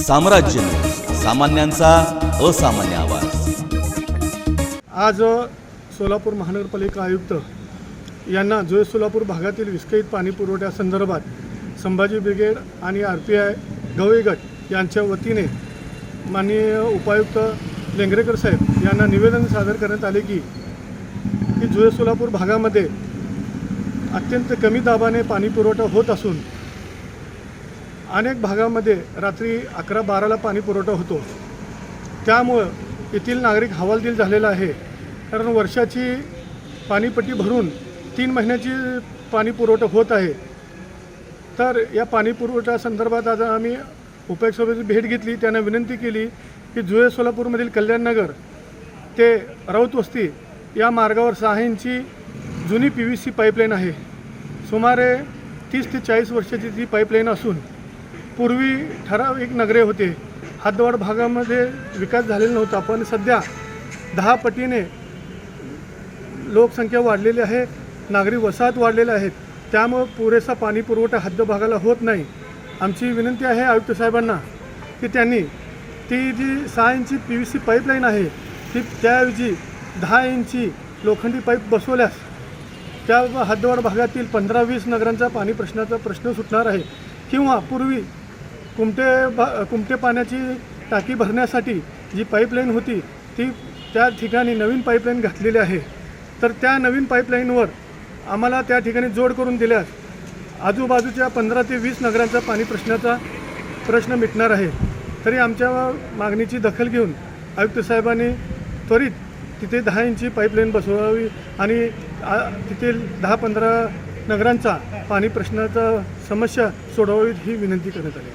साम्राज्य सामान्यांचा असामान्य आवाज. आज सोलापूर महानगरपालिका आयुक्त यांना जोय सोलापूर भागातील विस्कळीत पाणी पुरवठ्यासंदर्भात संभाजी ब्रिगेड आणि आर पी आय गवई गट यांच्या वतीने माननीय उपायुक्त लेंगरेकर साहेब यांना निवेदन सादर करण्यात आले की की जुळे सोलापूर भागामध्ये अत्यंत कमी दाबाने पाणी पुरवठा होत असून अनेक भागामध्ये रात्री अकरा बाराला पाणी पुरवठा होतो. त्यामुळं येथील नागरिक हवालदिल झालेला आहे. कारण वर्षाची पाणीपट्टी भरून तीन महिन्याची पाणी पुरवठा होत आहे. तर या पाणी पुरवठा संदर्भात आज आम्ही उपायुक्तांची भेट घेतली. त्यांना विनंती केली की जुळे सोलापूरमधील कल्याणनगर ते राऊत वस्ती या मार्गावर सहा इंची जुनी पी व्ही सी पाईपलाईन आहे. सुमारे तीस ते चाळीस वर्षाची ती पाईपलाईन असून पूर्वी ठराविक नगरे होते. हातवाड भागामध्ये विकास झालेला नव्हता पण सध्या दहा पटीने लोकसंख्या वाढलेली आहे नागरी वसाहत वाढलेल्या आहेत. त्यामुळं पुरेसा पाणी पुरवठा हद्द भागाला होत नाही. आमची विनंती आहे आयुक्त साहेबांना की त्यांनी ती जी सहा इंची पी व्ही सी पाईपलाईन आहे ती त्याऐवजी दहा इंची लोखंडी पाईप बसवल्यास त्या हद्दवाड भागातील पंधरा वीस नगरांचा पाणी प्रश्नाचा प्रश्न सुटणार आहे. किंवा पूर्वी कुमटे भा कुमटे पाण्याची टाकी भरण्यासाठी जी पाईपलाईन होती ती त्या ठिकाणी नवीन पाईपलाईन घातलेली आहे. तर त्या नवीन पाईपलाईनवर आम्हाला त्या ठिकाणी जोड करून दिल्यास आजूबाजूच्या पंधरा ते वीस नगरांचा पाणी प्रश्नाचा प्रश्न मिटणार आहे. तरी आमच्या मागणीची दखल घेऊन आयुक्त साहेबांनी त्वरित तिथे दहा इंची पाईपलाईन बसवावी आणि तिथील दहा पंधरा नगरांचा पाणी प्रश्नाचा समस्या सोडवावी ही विनंती करण्यात आली.